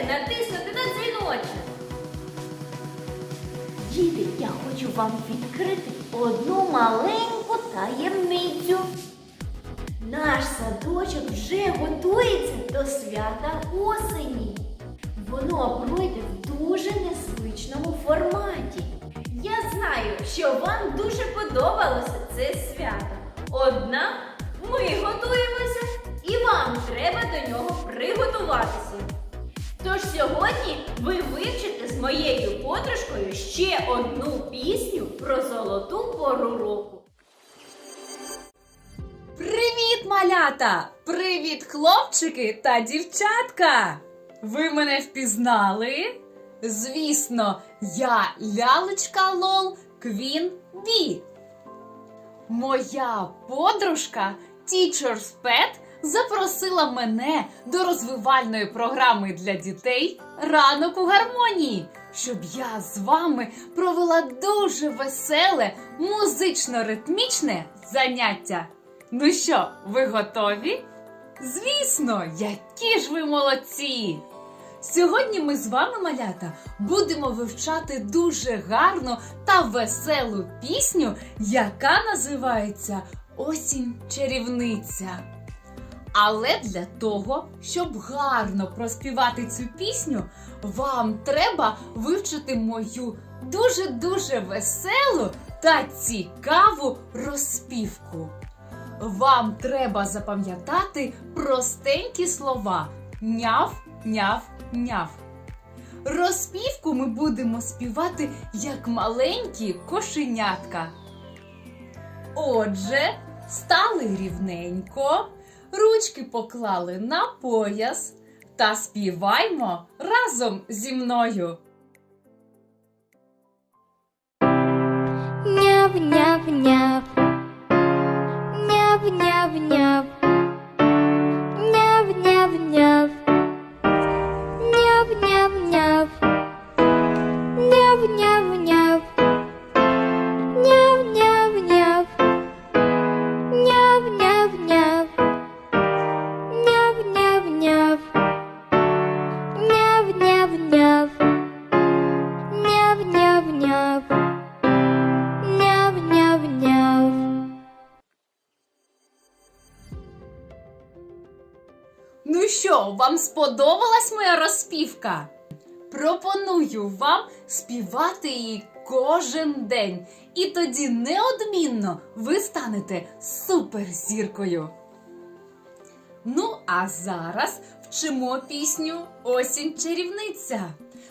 забудьте натиснути на дзвіночок. Діти, я хочу вам відкрити одну маленьку таємницю. Наш садочок вже готується до свята осені. Воно пройде в дуже незвичному форматі. Я знаю, що вам дуже подобалося це свято. Однак ми готуємося і вам треба до нього приготуватися. Моєю подружкою ще одну пісню про золоту пору року. Привіт, малята! Привіт, хлопчики та дівчатка! Ви мене впізнали? Звісно, я лялечка Лол Квін Бі. Моя подружка Teacher's Pet запросила мене до розвивальної програми для дітей Ранок у гармонії, щоб я з вами провела дуже веселе, музично-ритмічне заняття. Ну що, ви готові? Звісно, які ж ви молодці! Сьогодні ми з вами, малята, будемо вивчати дуже гарну та веселу пісню, яка називається Осінь чарівниця. Але для того, щоб гарно проспівати цю пісню, вам треба вивчити мою дуже-дуже веселу та цікаву розпівку. Вам треба запам'ятати простенькі слова няв, няв, няв. Розпівку ми будемо співати як маленькі кошенятка. Отже, стали рівненько, ручки поклали на пояс та співаймо разом зі мною. Няв, няв, сподобалась моя розпівка? Пропоную вам співати її кожен день, і тоді неодмінно ви станете суперзіркою. Ну, а зараз вчимо пісню Осінь чарівниця.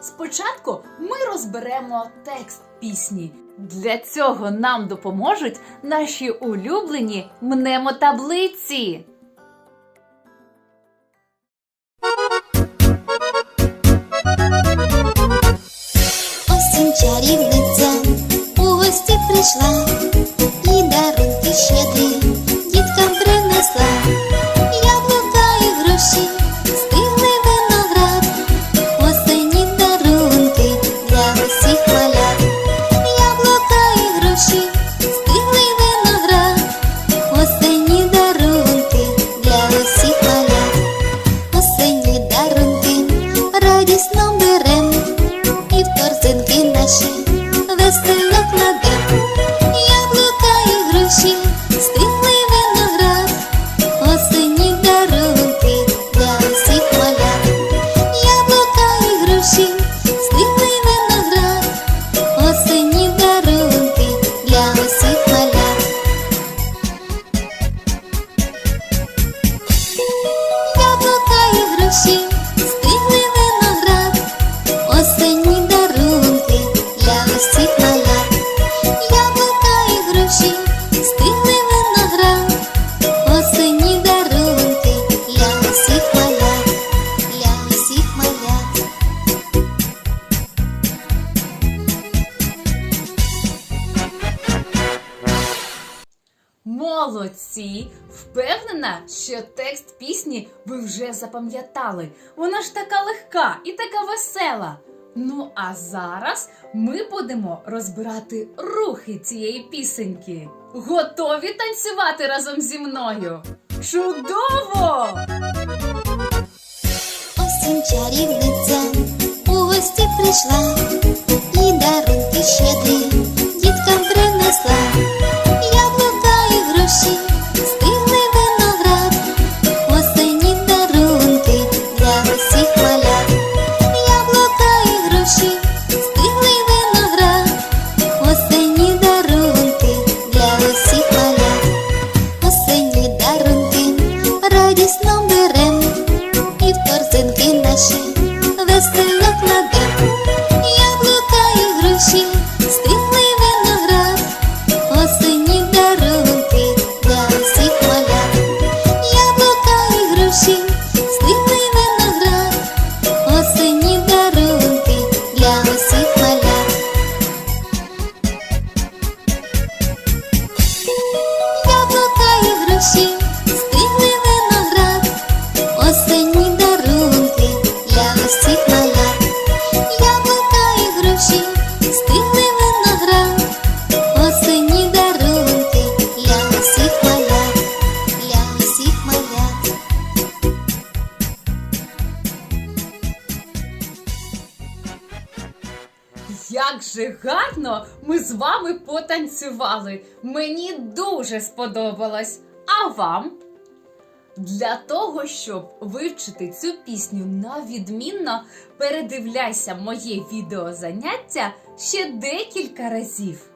Спочатку ми розберемо текст пісні. Для цього нам допоможуть наші улюблені мнемотаблиці. Чарівниця. У гості прийшла Молодці! Впевнена, що текст пісні ви вже запам'ятали. Вона ж така легка і така весела. Ну а зараз ми будемо розбирати рухи цієї пісеньки. Готові танцювати разом зі мною? Чудово! Осінь чарівниця у гості прийшла і дарунки щедрі Як же гарно ми з вами потанцювали. Мені дуже сподобалось. А вам? Для того, щоб вивчити цю пісню на відмінно, передивляйся моє відеозаняття ще декілька разів.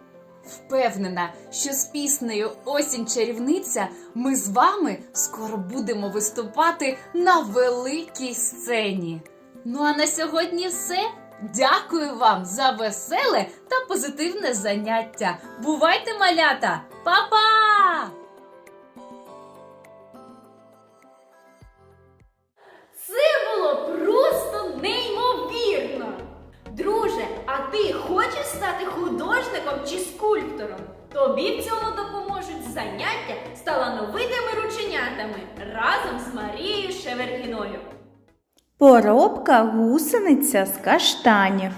Впевнена, що з піснею Осінь чарівниця ми з вами скоро будемо виступати на великій сцені. Ну а на сьогодні все. Дякую вам за веселе та позитивне заняття. Бувайте, малята! Па-па! Це було просто неймовірно. Друже, а ти хочеш стати художником чи скульптором? Тобі в цьому допоможуть заняття з талановитими рученятами разом з Марією Шевергіною. Поробка гусениця з каштанів.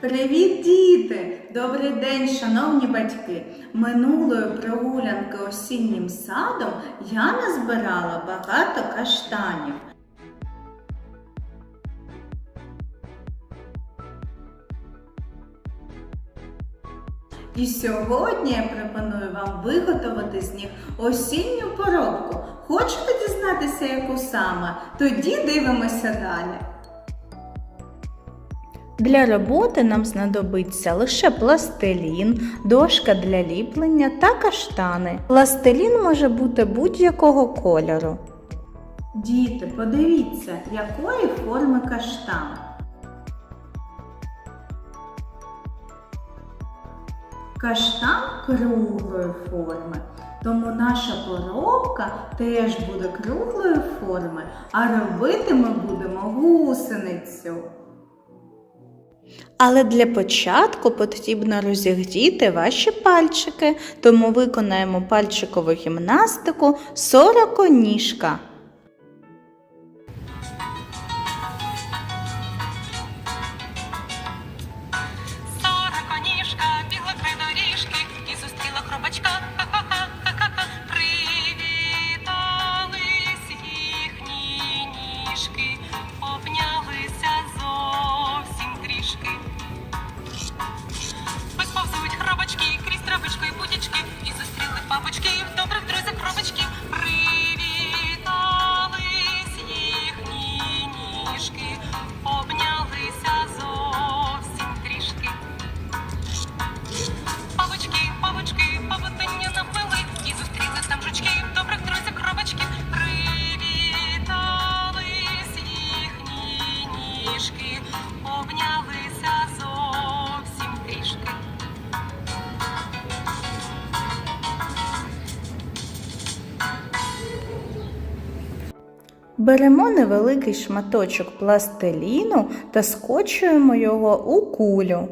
Привіт, діти! Добрий день, шановні батьки! Минулої прогулянки осіннім садом я назбирала багато каштанів. І сьогодні я пропоную вам виготовити з них осінню поробку. Хочете дізнатися, яку саме? Тоді дивимося далі. Для роботи нам знадобиться лише пластилін, дошка для ліплення та каштани. Пластилін може бути будь-якого кольору. Діти, подивіться, якої форми каштан. Каштан круглої форми. Тому наша коробка теж буде круглої форми, а робити ми будемо гусеницю. Але для початку потрібно розігріти ваші пальчики, тому виконаємо пальчикову гімнастику сороконіжка. Сороконіжка Беремо невеликий шматочок пластиліну та скочуємо його у кулю.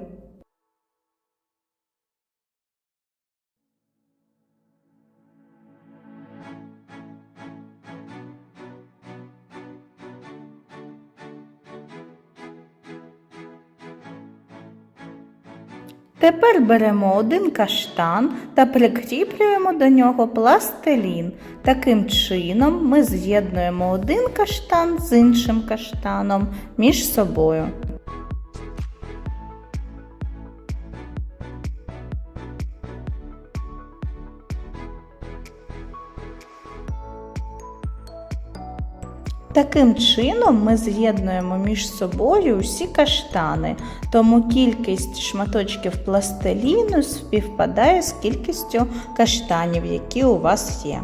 Тепер беремо один каштан та прикріплюємо до нього пластилін. Таким чином ми з'єднуємо один каштан з іншим каштаном між собою. Таким чином ми з'єднуємо між собою усі каштани, тому кількість шматочків пластиліну співпадає з кількістю каштанів, які у вас є.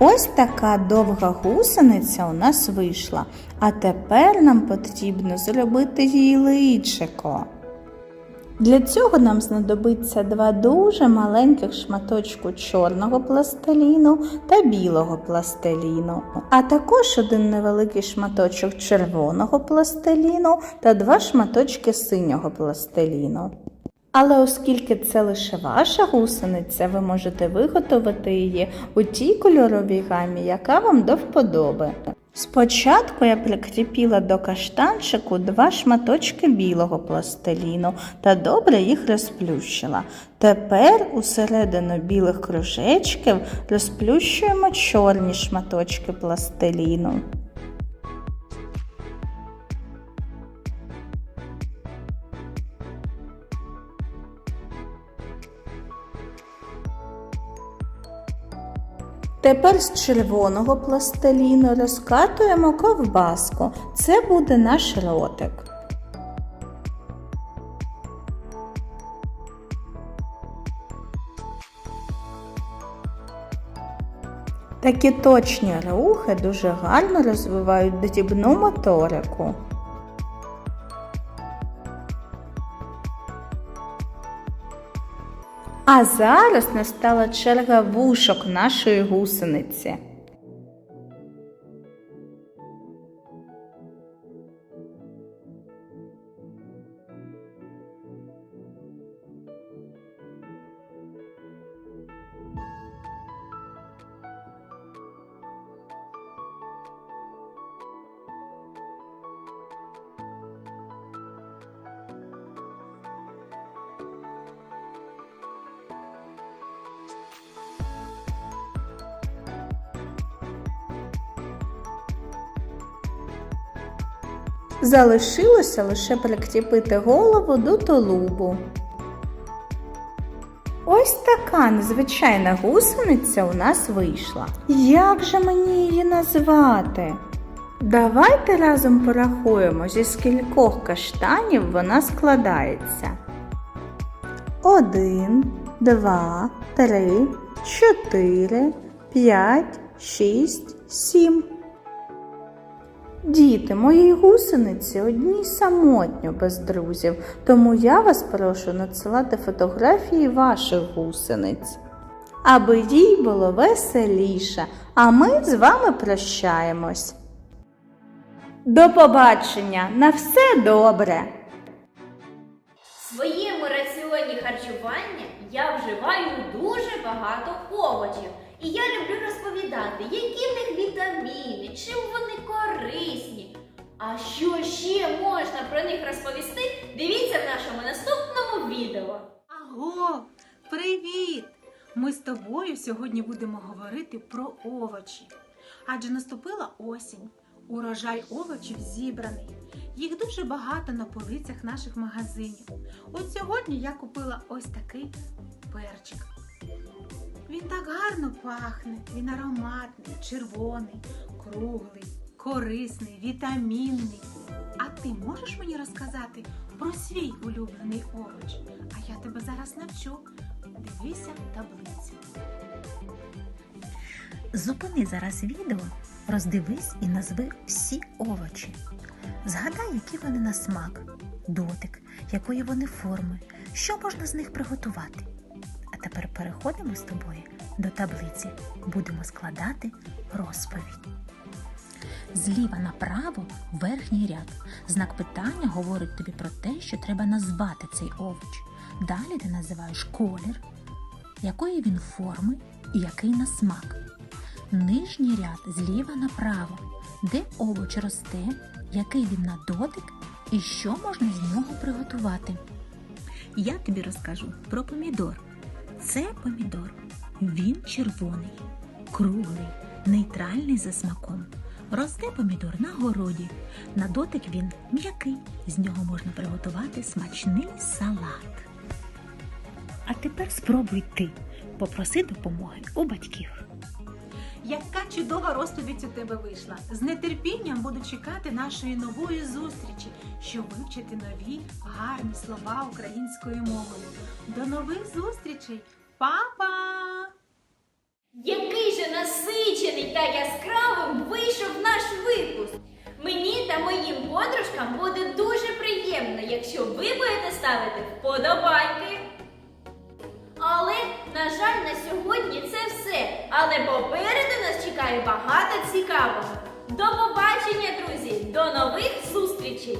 Ось така довга гусениця у нас вийшла. А тепер нам потрібно зробити їй личико. Для цього нам знадобиться два дуже маленьких шматочку чорного пластиліну та білого пластиліну, а також один невеликий шматочок червоного пластиліну та два шматочки синього пластиліну. Але оскільки це лише ваша гусениця, ви можете виготовити її у тій кольоровій гамі, яка вам до вподоби. Спочатку я прикріпіла до каштанчику два шматочки білого пластиліну та добре їх розплющила. Тепер усередину білих кружечків розплющуємо чорні шматочки пластиліну. Тепер з червоного пластиліну розкатуємо ковбаску. Це буде наш ротик. Такі точні рухи дуже гарно розвивають дрібну моторику. А зараз настала черга вушок нашої гусениці. Залишилося лише прикріпити голову до тулубу. Ось така незвичайна гусениця у нас вийшла. Як же мені її назвати? Давайте разом порахуємо, зі скількох каштанів вона складається. Один, два, три, чотири, п'ять, шість, сім. Діти, моїй гусениці одній самотньо без друзів, тому я вас прошу надсилати фотографії ваших гусениць, аби їй було веселіше, а ми з вами прощаємось. До побачення! На все добре! Своєму раціоні харчування я вживаю дуже багато овочів. І я люблю розповідати, які в них вітаміни, чим вони корисні. А що ще можна про них розповісти? Дивіться в нашому наступному відео. А Привіт! Ми з тобою сьогодні будемо говорити про овочі. Адже наступила осінь. Урожай овочів зібраний. Їх дуже багато на полицях наших магазинів. От сьогодні я купила ось такий перчик. Він так гарно пахне, він ароматний, червоний, круглий, корисний, вітамінний. А ти можеш мені розказати про свій улюблений овоч? А я тебе зараз навчу. Дивися таблицю. Зупини зараз відео, роздивись і назви всі овочі. Згадай, які вони на смак, дотик, якої вони форми, що можна з них приготувати. Тепер переходимо з тобою до таблиці. Будемо складати розповідь. Зліва направо верхній ряд. Знак питання говорить тобі про те, що треба назвати цей овоч. Далі ти називаєш колір, якої він форми і який на смак. Нижній ряд зліва направо, де овоч росте, який він на дотик і що можна з нього приготувати. Я тобі розкажу про помідор. Це помідор. Він червоний, круглий, нейтральний за смаком. Росте помідор на городі. На дотик він м'який. З нього можна приготувати смачний салат. А тепер спробуй ти. Попроси допомоги у батьків. Яка чудова розповідь у тебе вийшла! З нетерпінням буду чекати нашої нової зустрічі, щоб вивчити нові гарні слова українською мовою. До нових зустрічей! Па-па! Який же насичений та яскравим вийшов наш випуск! Мені та моїм подружкам буде дуже приємно, якщо ви будете ставити вподобайки. Але, на жаль, на сьогодні це все. Але попереду нас чекає багато цікавого. До побачення, друзі! До нових зустрічей!